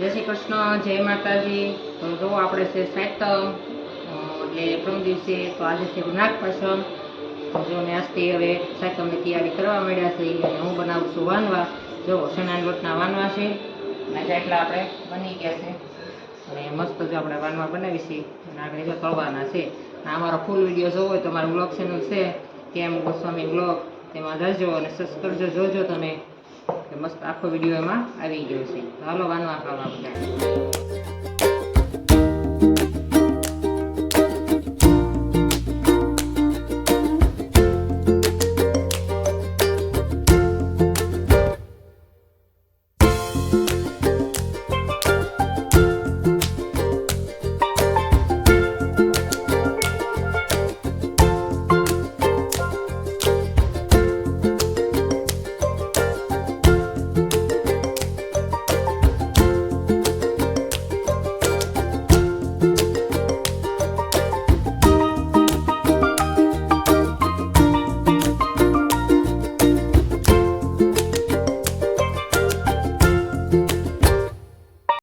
જય શ્રી કૃષ્ણ, જય માતાજી. તો જો આપણે છે સાતમ એટલે પ્રથમ દિવસે તો આજે છે નાગ પાસમ તો જો આજથી હવે સાતમની તૈયારી કરવા માંડ્યા છે અને હું બનાવું છું વાનવા. જો સણાના લોટના વાનવા છે. અને એટલા આપણે બની ગયા છે. અને મસ્ત જો આપણે વાનવા બનાવી છીએ અને આગળ જો કરવાના છે. અને અમારો ફૂલ વીડિયો જોવો હોય તો અમારું બ્લોગ ચેનલ છે. કેમ ગોસ્વામી બ્લોગ તેમાં જજો અને સબસ્ક્રાઈબ જોજો તમે. મસ્ત આખો વીડિયો એમાં આવી ગયો છે. ચાલો વાનવા ખાવા બધા